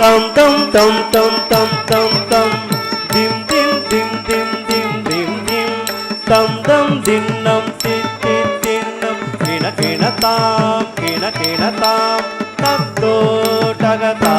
தம் தம் தம் தம் தம் தம் தம். திம் திம் திம் திம் திம் திம் திம். தம் தம் தின்னம் தி தி தின்னம். கிண கிணதாம் கிண கிணதாம் தத்தோ டகதா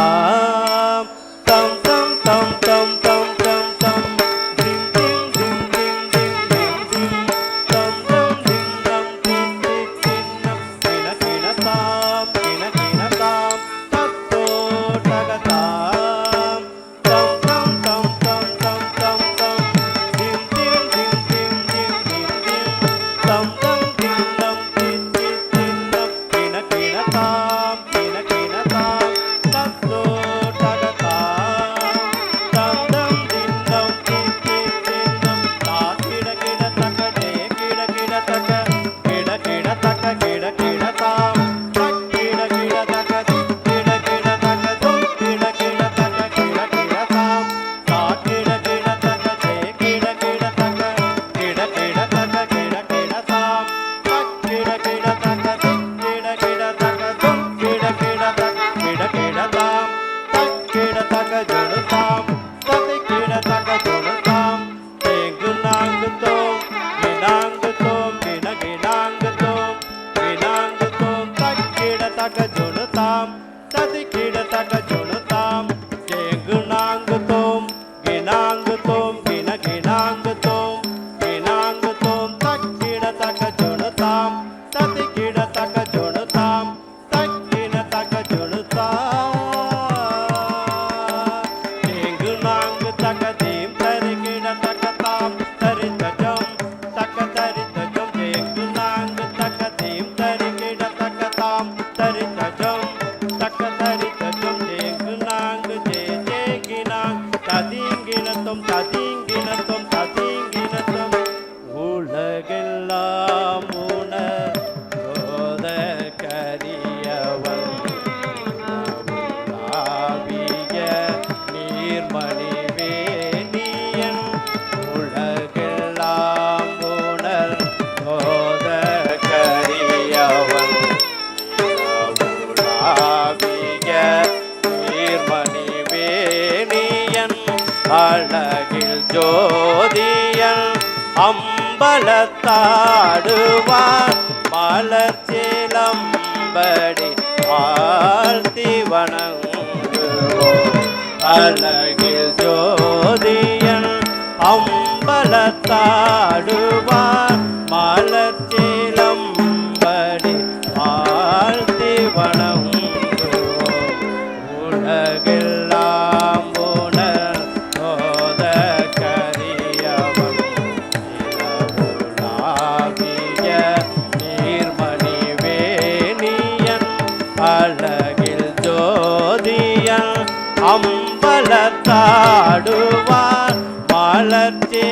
தாம் ததிக்கிட தட்ட சொல்லு அகில் ஜோதியல் அம்பலத்தாடுவார். மலர்ச்சேலம்படி வாழ்த்தி வணங்குவோ அழகில் ஜோதியல் அம்பலத்தாடுவார். மலர்ச்சாடுவான் மலர்ச்சே